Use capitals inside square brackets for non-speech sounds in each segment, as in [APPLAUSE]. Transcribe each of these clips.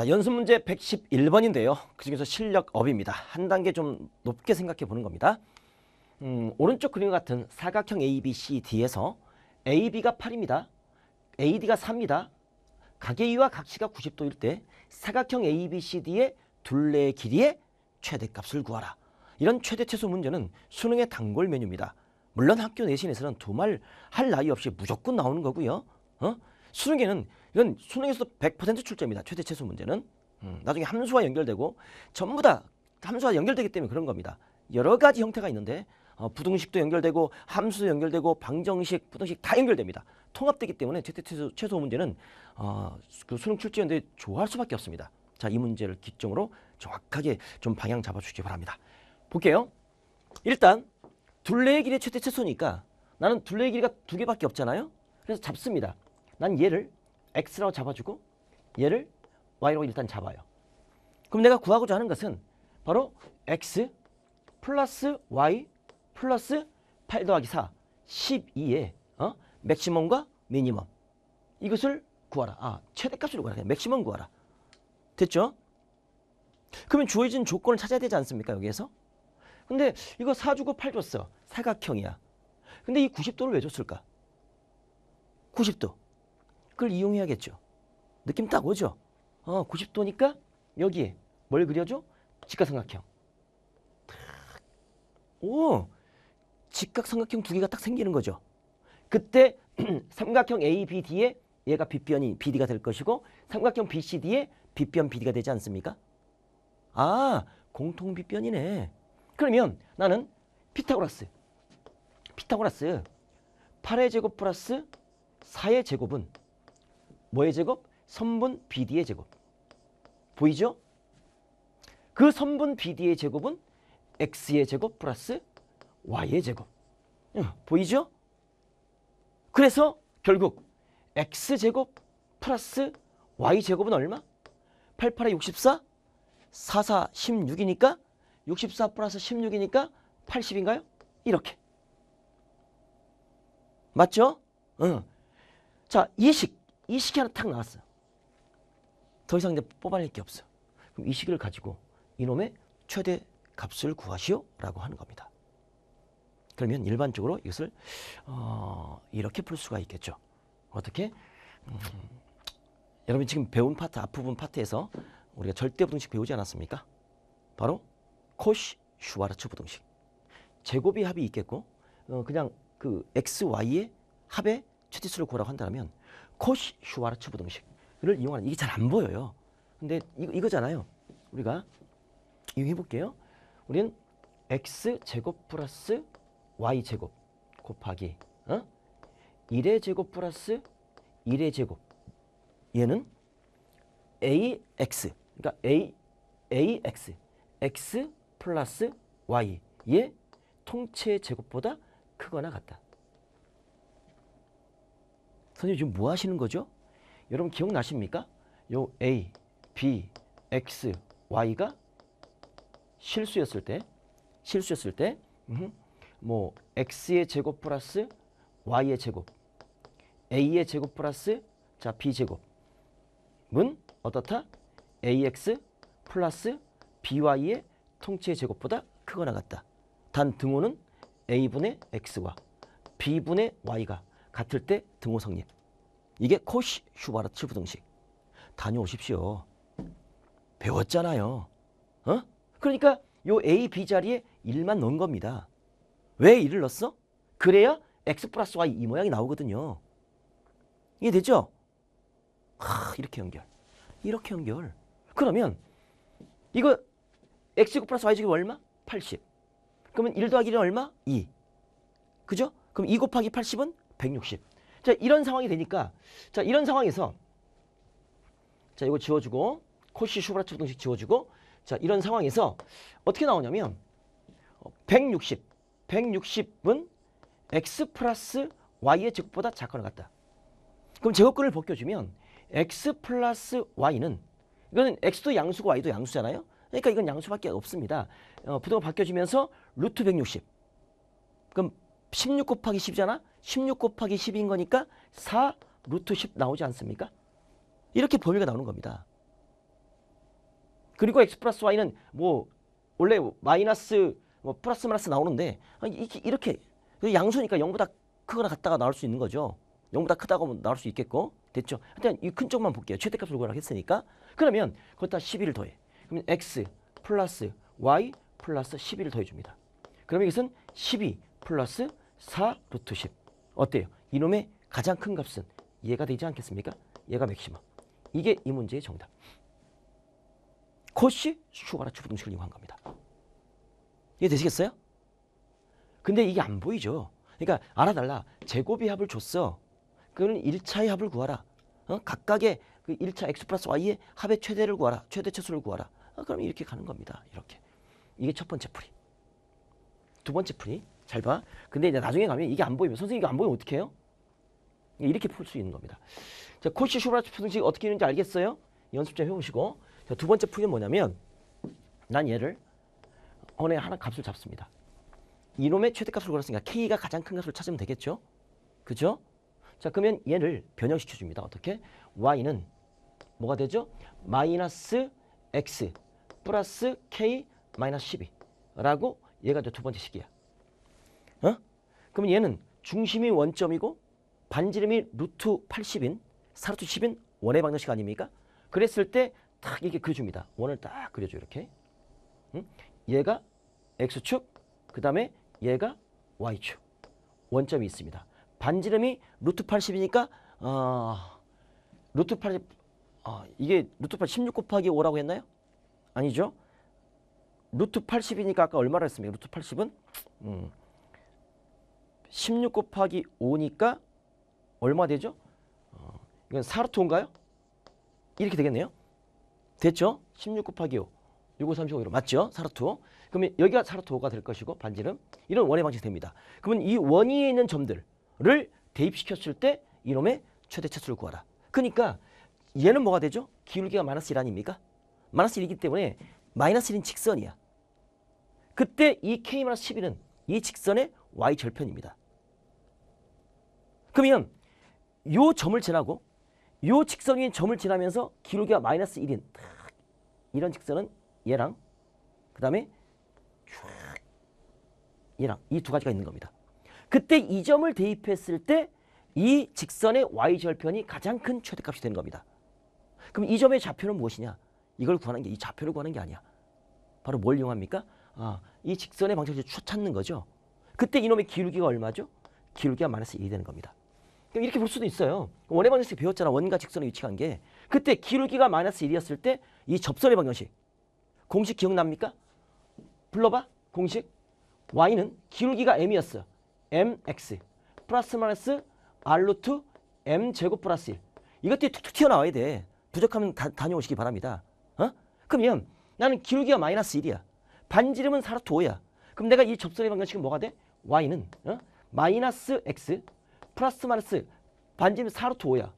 자, 연습 문제 111번인데요. 그중에서 실력업입니다. 한 단계 좀 높게 생각해 보는 겁니다. 음, 오른쪽 그림 같은 사각형 ABCD에서 AB가 8입니다. AD가 3입니다. 각의 와 각시가 90도일 때 사각형 ABCD의 둘레의 길이의 최대값을 구하라. 이런 최대 최소 문제는 수능의 단골 메뉴입니다. 물론 학교 내신에서는 두말 할 나위 없이 무조건 나오는 거고요. 어? 수능에는 이건 수능에서도 100% 출제입니다. 최대 최소 문제는 음, 나중에 함수와 연결되고 전부 다 함수와 연결되기 때문에 그런 겁니다. 여러 가지 형태가 있는데 어, 부등식도 연결되고 함수 연결되고 방정식, 부등식 다 연결됩니다. 통합되기 때문에 최대 최소, 최소 문제는 어, 그 수능 출제연대 좋아할 수밖에 없습니다. 자, 이 문제를 기점으로 정확하게 좀 방향 잡아주시기 바랍니다. 볼게요. 일단 둘레의 길이 최대 최소니까 나는 둘레의 길이가 두 개밖에 없잖아요. 그래서 잡습니다. 난 얘를 x라고 잡아주고 얘를 y라고 일단 잡아요. 그럼 내가 구하고자 하는 것은 바로 x 플러스 y 플러스 8 더하기 4 12의 어? 맥시멈과 미니멈 이것을 구하라. 아 최대값을 구하라. 맥시멈 구하라. 됐죠? 그러면 주어진 조건을 찾아야 되지 않습니까 여기에서? 근데 이거 4 주고 8 줬어. 사각형이야. 근데 이 90도를 왜 줬을까? 90도. 그걸 이용해야겠죠. 느낌 딱 오죠? 어, 90도니까 여기에 뭘 그려줘? 직각삼각형. 오, 직각삼각형 두 개가 딱 생기는 거죠. 그때 [CLEARS THROAT] 삼각형 ABD에 얘가 빗변이 BD가 될 것이고 삼각형 BCD에 빗변 BD가 되지 않습니까? 아, 공통 빗변이네. 그러면 나는 피타고라스. 피타고라스 8의 제곱 플러스 4의 제곱은 뭐의 제곱? 선분 BD의 제곱. 보이죠? 그 선분 BD의 제곱은 X의 제곱 플러스 Y의 제곱. 응, 보이죠? 그래서 결국 X제곱 플러스 Y제곱은 얼마? 88에 64? 44, 16이니까 64 플러스 16이니까 80인가요? 이렇게. 맞죠? 응. 자, 이식. 이식이 하나 탁 나왔어요. 더 이상 이제 뽑아낼 게 없어. 그럼 이 식을 가지고 이놈의 최대 값을 구하시오 라고 하는 겁니다. 그러면 일반적으로 이것을 어, 이렇게 풀 수가 있겠죠. 어떻게? 음, 여러분 지금 배운 파트 앞부분 파트에서 우리가 절대 부등식 배우지 않았습니까? 바로 코시 슈와르츠 부등식. 제곱이 합이 있겠고 어, 그냥 그 x, y의 합의 최대수를 구하라고 한다면 코시 슈와르츠 부등식을 이용하는 이게 잘 안 보여요. 근데 이거, 이거잖아요. 우리가 이용해 볼게요. 우리는 x 제곱 플러스 y 제곱 곱하기 어? 1의 제곱 플러스 1의 제곱 얘는 ax 그러니까 a ax x 플러스 y의 통체 제곱보다 크거나 같다. 선생님 지금 뭐 하시는 거죠? 여러분 기억나십니까? 요 a, b, x, y가 실수였을 때 실수였을 때 음, 뭐 x의 제곱 플러스 y의 제곱 a의 제곱 플러스 자 b 제곱은 어떻다? ax 플러스 by의 통치의 제곱보다 크거나 같다. 단 등호는 a분의 x와 b분의 y가 같을 때 등호 성립. 이게 코시 슈바르츠 부등식. 다녀오십시오. 배웠잖아요. 어? 그러니까 요 a, b 자리에 1만 넣은 겁니다. 왜 1을 넣었어? 그래야 x 플러스 y 이 모양이 나오거든요. 이해되죠? 하, 이렇게 연결. 이렇게 연결. 그러면 이거 x제곱 플러스 y제곱 얼마? 80. 그러면 1 더하기 1은 얼마? 2. 그죠? 그럼 2 곱하기 80은 160. 자, 이런 상황이 되니까 자, 이런 상황에서 자, 이거 지워주고 코시 슈브라츠 부등식 지워주고 자, 이런 상황에서 어떻게 나오냐면 160. 160은 x 플러스 y의 제곱보다 작거나 같다. 그럼 제곱근을 벗겨주면 x 플러스 y는 이거는 x도 양수고 y도 양수잖아요. 그러니까 이건 양수밖에 없습니다. 어, 부등호 바뀌어지면서 루트 160. 그럼 16 곱하기 10이잖아. 16 곱하기 10인 거니까 4 루트 10 나오지 않습니까? 이렇게 범위가 나오는 겁니다. 그리고 x 플러스 y는 뭐 원래 마이너스 뭐 플러스 마이너스 나오는데 아, 이렇게 그 양수니까 0보다 크거나 같다가 나올 수 있는 거죠. 0보다 크다고 나올 수 있겠고 됐죠. 하여튼 이 큰 쪽만 볼게요. 최대값을 구하라 했으니까 그러면 거기다 12를 더해. 그러면 x 플러스 y 플러스 12를 더해줍니다. 그러면 이것은 12 플러스 4 루트 10 어때요? 이놈의 가장 큰 값은 얘가 되지 않겠습니까? 얘가 맥시멈. 이게 이 문제의 정답. 코시 슈바라츠 부등식을 이용한 겁니다. 이해 되시겠어요? 근데 이게 안 보이죠. 그러니까 알아달라. 제곱의 합을 줬어. 그는 1차의 합을 구하라. 어? 각각의 그 1차 x 플러스 y의 합의 최대를 구하라. 최대 차수를 구하라. 어, 그럼 이렇게 가는 겁니다. 이렇게. 이게 첫 번째 풀이. 두 번째 풀이. 잘 봐. 근데 이제 나중에 가면 이게 안 보이면 선생님 이거 안 보이면 어떻게 해요? 이렇게 풀 수 있는 겁니다. 자, 코시 슈바라츠 부등식 어떻게 있는지 알겠어요? 연습 좀 해보시고. 자, 두 번째 풀이는 뭐냐면 난 얘를 어느 하나 값을 잡습니다. 이놈의 최대값을 구했으니까 k가 가장 큰 값을 찾으면 되겠죠? 그죠? 자 그러면 얘를 변형시켜 줍니다. 어떻게? y는 뭐가 되죠? 마이너스 x 플러스 k 마이너스 12라고 얘가 두 번째 식이야. 어? 그러면 얘는 중심이 원점이고 반지름이 루트 80인 사루트 10인 원의 방정식 아닙니까? 그랬을 때딱 이렇게 그려줍니다. 원을 딱 그려줘 이렇게. 응? 얘가 x축, 그 다음에 얘가 y축. 원점이 있습니다. 반지름이 루트 80이니까 어, 루트 80 어, 이게 루트 8 16 곱하기 5라고 했나요? 아니죠. 루트 80이니까 아까 얼마라 했습니까? 루트 80은 음, 16 곱하기 5니까 얼마 되죠? 어, 이건 4루트 5인가요? 이렇게 되겠네요. 됐죠? 16 곱하기 5. 6 5 35 맞죠? 4루트 5. 그러면 여기가 4루트 5가 될 것이고 반지름. 이런 원의 방식이 됩니다. 그러면 이 원위에 있는 점들을 대입시켰을 때 이놈의 최대 차수를 구하라. 그러니까 얘는 뭐가 되죠? 기울기가 마이너스 1 아닙니까? 마이너스 1이기 때문에 마이너스 1인 직선이야. 그때 이 K-11은 이 직선의 Y 절편입니다. 그러면 요 점을 지나고 요 직선인 점을 지나면서 기울기가 마이너스 1인 이런 직선은 얘랑 그 다음에 얘랑 이 두 가지가 있는 겁니다. 그때 이 점을 대입했을 때 이 직선의 y 절편이 가장 큰 최대값이 되는 겁니다. 그럼 이 점의 좌표는 무엇이냐? 이걸 구하는 게 이 좌표를 구하는 게 아니야. 바로 뭘 이용합니까? 아, 이 직선의 방정식을 찾는 거죠. 그때 이놈의 기울기가 얼마죠? 기울기가 마이너스 1이 되는 겁니다. 그럼 이렇게 볼 수도 있어요. 원의 방정식 배웠잖아. 원과 직선의 위치 관 계. 그때 기울기가 마이너스 1이었을 때 이 접선의 방정식. 공식 기억납니까? 불러봐. 공식. y는 기울기가 m이었어. mx 플러스 마이너스 r 루트 m 제곱 플러스 1. 이것들이 툭툭 튀어나와야 돼. 부족하면 다, 다녀오시기 바랍니다. 어? 그러면 나는 기울기가 마이너스 1이야. 반지름은 4루트 5야. 그럼 내가 이 접선의 방정식은 뭐가 돼? y는 어? 마이너스 x 플러스 마이너스 반지름 4루트 5야.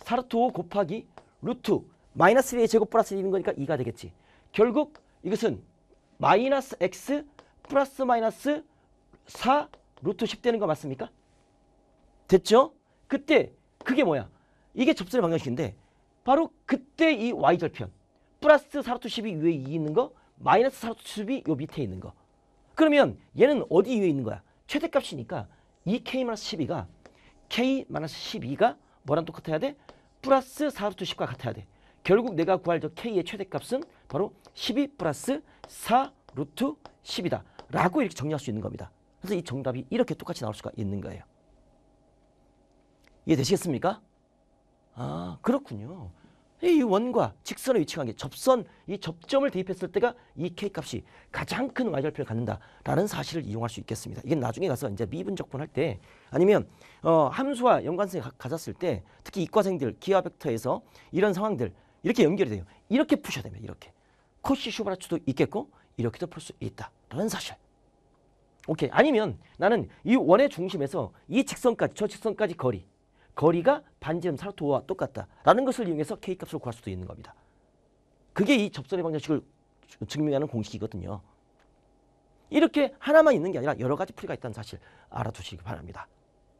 4루트 5 곱하기 루트 마이너스 1의 제곱 플러스 1인 거니까 2가 되겠지. 결국 이것은 마이너스 x 플러스 마이너스 4 루트 10 되는 거 맞습니까? 됐죠? 그때 그게 뭐야? 이게 접선의 방정식인데 바로 그때 이 y절편 플러스 4루트 10이 위에 2 있는 거 마이너스 4루트 10이 요 밑에 있는 거 그러면 얘는 어디 위에 있는 거야? 최대값이니까 이 k-12가 k-12가 뭐랑 똑같아야 돼? 플러스 4루트 10과 같아야 돼. 결국 내가 구할 저 k의 최대값은 바로 12 플러스 4 루트 10이다. 라고 이렇게 정리할 수 있는 겁니다. 그래서 이 정답이 이렇게 똑같이 나올 수가 있는 거예요. 이해되시겠습니까? 아 그렇군요. 이 원과 직선의 위치 관계, 접선, 이 접점을 대입했을 때가 이 K값이 가장 큰 Y절편을 갖는다라는 사실을 이용할 수 있겠습니다. 이게 나중에 가서 이제 미분적분 할 때 아니면 어, 함수와 연관성이 가- 가졌을 때 특히 이과생들 기하 벡터에서 이런 상황들 이렇게 연결이 돼요. 이렇게 푸셔야 됩니다. 이렇게. 코시 슈바라츠도 있겠고 이렇게도 풀 수 있다라는 사실. 오케이. 아니면 나는 이 원의 중심에서 이 직선까지 저 직선까지 거리 거리가 반지름 사르토와 똑같다라는 것을 이용해서 K값을 구할 수도 있는 겁니다. 그게 이 접선의 방정식을 주- 증명하는 공식이거든요. 이렇게 하나만 있는 게 아니라 여러 가지 풀이가 있다는 사실 알아두시기 바랍니다.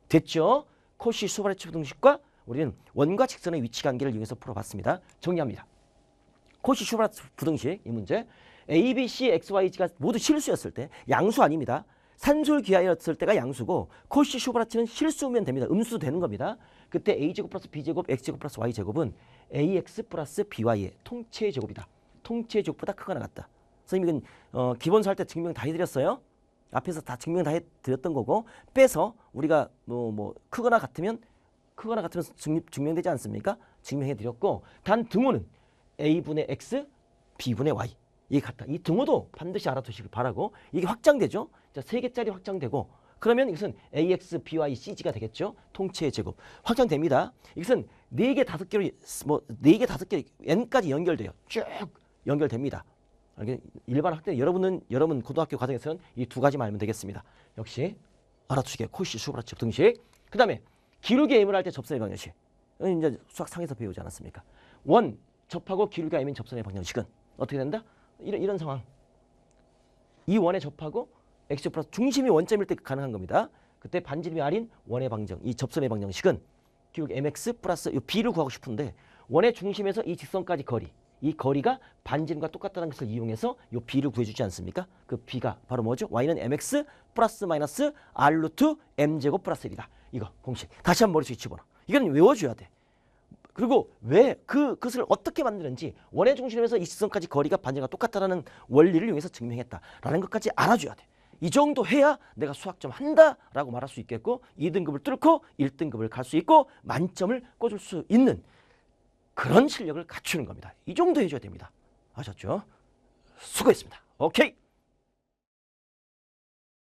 됐죠? 코시 수바레츠 등식과 우리는 원과 직선의 위치 관계를 이용해서 풀어봤습니다. 정리합니다. 코시 슈바르트 부등식 이 문제. A, B, C, X, Y, Z가 모두 실수였을 때 양수 아닙니다. 산술기하였을 때가 양수고 코시 슈바르트는 실수면 됩니다. 음수 되는 겁니다. 그때 A제곱 플러스 B제곱 X제곱 플러스 Y제곱은 AX 플러스 BY의 통체 제곱이다. 통체 제곱보다 크거나 같다. 선생님 이건 어, 기본서 할 때 증명 다 해드렸어요. 앞에서 다 증명 다 해드렸던 거고 빼서 우리가 뭐, 뭐 크거나 같으면 크거나 같으면 증, 증명되지 않습니까? 증명해드렸고 단 등호는 a분의 x, b분의 y 이게 같다. 이 등호도 반드시 알아두시길 바라고 이게 확장되죠. 자, 세 개짜리 확장되고 그러면 이것은 ax, by, cg가 되겠죠. 통체의 제곱 확장됩니다. 이것은 네개 다섯 개로 뭐네 개 다섯 개 n까지 연결돼요. 쭉 연결됩니다. 일반 학생 여러분은 여러분 고등학교 과정에서는 이 두 가지만 알면 되겠습니다. 역시 알아두시게 코시 슈브라츠 등식. 그다음에 기울기 M을 할 때 접선의 방정식. 이제 수학 상에서 배우지 않았습니까? 원 접하고 기울기가 M인 접선의 방정식은 어떻게 된다? 이런 이런 상황. 이 원에 접하고 x 플러스 중심이 원점일 때 가능한 겁니다. 그때 반지름이 R인 원의 방정, 이 접선의 방정식은 기울기 mx 플러스 이 b를 구하고 싶은데 원의 중심에서 이 직선까지 거리, 이 거리가 반지름과 똑같다는 것을 이용해서 이 b를 구해주지 않습니까? 그 b가 바로 뭐죠? y는 mx 플러스 마이너스 r 루트 m 제곱 플러스 1이다. 이거 공식. 다시 한번 머릿속에 집어넣어. 이건 외워줘야 돼. 그리고 왜 그 그것을 어떻게 만드는지 원의 중심에서 이 직선까지 거리가 반지름과 똑같다라는 원리를 이용해서 증명했다라는 것까지 알아줘야 돼. 이 정도 해야 내가 수학 좀 한다라고 말할 수 있겠고 2등급을 뚫고 1등급을 갈 수 있고 만점을 꽂을 수 있는 그런 실력을 갖추는 겁니다. 이 정도 해줘야 됩니다. 아셨죠? 수고했습니다. 오케이.